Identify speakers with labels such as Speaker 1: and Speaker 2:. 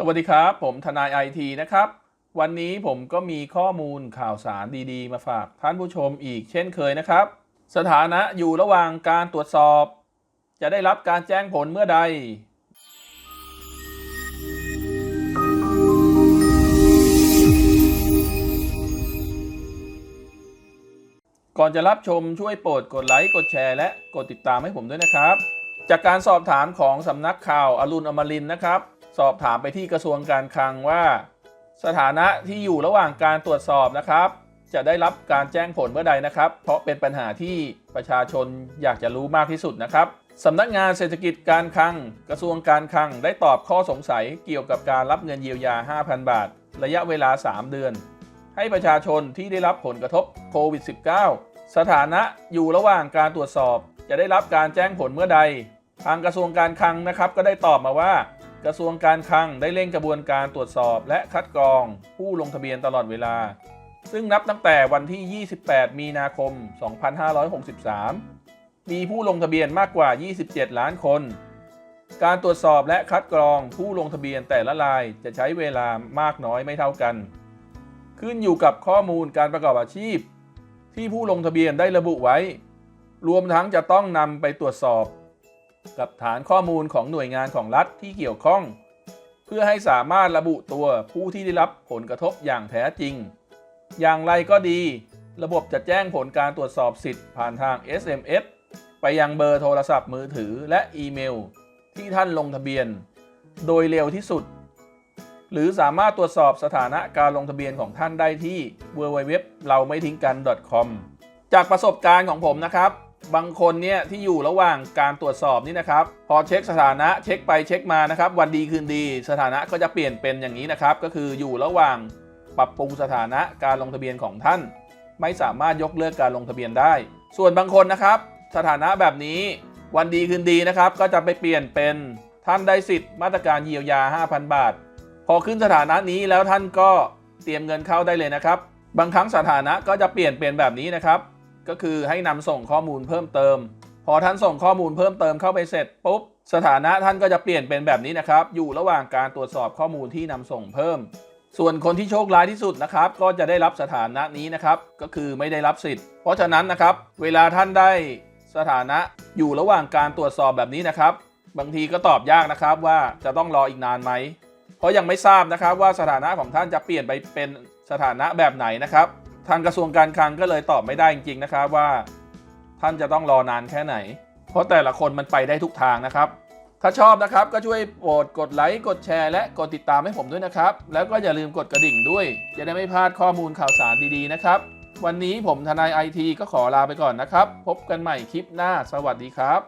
Speaker 1: สวัสดีครับ ผมทนายไอทีนะครับ วันนี้ผมก็มีข้อมูลข่าวสารดีๆ มาฝากท่านผู้ชมอีกเช่นเคยนะครับ สถานะอยู่ระหว่างการตรวจสอบ จะได้รับการแจ้งผลเมื่อใด ก่อนจะรับชมช่วยโปรดกดไลค์กดแชร์และกดติดตามให้ผมด้วยนะครับ จากการสอบถามของสำนักข่าวอรุณอมรินนะครับ สอบถามไปที่กระทรวงการคลังว่า สถานะที่อยู่ระหว่างการตรวจสอบนะครับ จะได้รับการแจ้งผลเมื่อใดนะครับ เพราะเป็นปัญหาที่ประชาชนอยากจะรู้มากที่สุดนะครับสำนักงานเศรษฐกิจการคลัง กระทรวงการคลังได้ตอบข้อสงสัยเกี่ยวกับการรับเงินเยียวยา 5,000 บาท ระยะเวลา 3 เดือน ให้ประชาชนที่ได้รับผลกระทบโควิด -19 สถานะอยู่ระหว่างการตรวจสอบ จะได้รับการแจ้งผลเมื่อใด ทางกระทรวงการคลังนะครับก็ได้ตอบมาว่า กระทรวงการคลังได้เร่งกระบวนการตรวจสอบ และคัดกรองผู้ลงทะเบียนตลอดเวลา ซึ่งนับตั้งแต่วันที่ 28 มีนาคม 2563 มีผู้ลงทะเบียนมากกว่า 27 ล้านคน การตรวจสอบและคัดกรองผู้ลงทะเบียนแต่ละรายจะใช้เวลามากน้อยไม่เท่ากัน ขึ้นอยู่กับข้อมูลการประกอบอาชีพ ที่ผู้ลงทะเบียนได้ระบุไว้ รวมทั้งจะต้องนำไปตรวจสอบ กับฐานข้อมูลของหน่วยงานของรัฐที่เกี่ยวข้อง เพื่อให้สามารถระบุตัวผู้ที่ได้รับผลกระทบอย่างแท้จริง อย่างไรก็ดี ระบบจะแจ้งผลการตรวจสอบสิทธิ์ผ่านทาง SMS ไปยังเบอร์โทรศัพท์มือถือและอีเมล ที่ท่านลงทะเบียน โดยเร็วที่สุด หรือสามารถตรวจสอบสถานะการลงทะเบียนของท่านได้ที่ www เราไม่ทิ้งกัน .com จากประสบการณ์ของผมนะครับ บางคนเนี่ยที่อยู่ระหว่างการตรวจสอบนี่นะครับ พอเช็คสถานะเช็คไปเช็คมานะครับ วันดีคืนดีสถานะก็จะเปลี่ยนเป็นอย่างนี้นะครับ ก็คืออยู่ระหว่างปรับปรุงสถานะการลงทะเบียนของท่าน ไม่สามารถยกเลิกการลงทะเบียนได้ ส่วนบางคนนะครับ สถานะแบบนี้วันดีคืนดีนะครับ ก็จะไปเปลี่ยนเป็นท่านได้สิทธิ์มาตรการเยียวยา 5,000 บาท พอขึ้นสถานะนี้แล้วท่านก็เตรียมเงินเข้าได้เลยนะครับ บางครั้งสถานะก็จะเปลี่ยนเป็นแบบนี้นะครับ ก็คือให้นำส่งข้อมูลเพิ่มเติม พอท่านส่งข้อมูลเพิ่มเติมเข้าไปเสร็จปุ๊บสถานะท่านก็จะเปลี่ยนเป็นแบบนี้นะครับ อยู่ระหว่างการตรวจสอบข้อมูลที่นำส่งเพิ่ม ส่วนคนที่โชคร้ายที่สุดนะครับ ก็จะได้รับสถานะนี้นะครับ ก็คือไม่ได้รับสิทธิ์ เพราะฉะนั้นนะครับ เวลาท่านได้สถานะอยู่ระหว่างการตรวจสอบแบบนี้นะครับ บางทีก็ตอบยากนะครับว่าจะต้องรออีกนานไหม เพราะยังไม่ทราบนะครับว่าสถานะของท่านจะเปลี่ยนไปเป็นสถานะแบบไหนนะครับ ทางกระทรวงการคลังก็เลยตอบไม่ได้จริงๆนะครับว่า ท่านจะต้องรอนานแค่ไหน เพราะแต่ละคนมันไปได้ทุกทางนะครับ ถ้าชอบนะครับก็ช่วยโปรดกดไลค์กดแชร์และกดติดตามให้ผมด้วยนะครับ แล้วก็อย่าลืมกดกระดิ่งด้วย จะได้ไม่พลาดข้อมูลข่าวสารดีๆนะครับ วันนี้ผมทนายไอทีก็ขอลาไปก่อนนะครับ พบกันใหม่คลิปหน้า สวัสดีครับ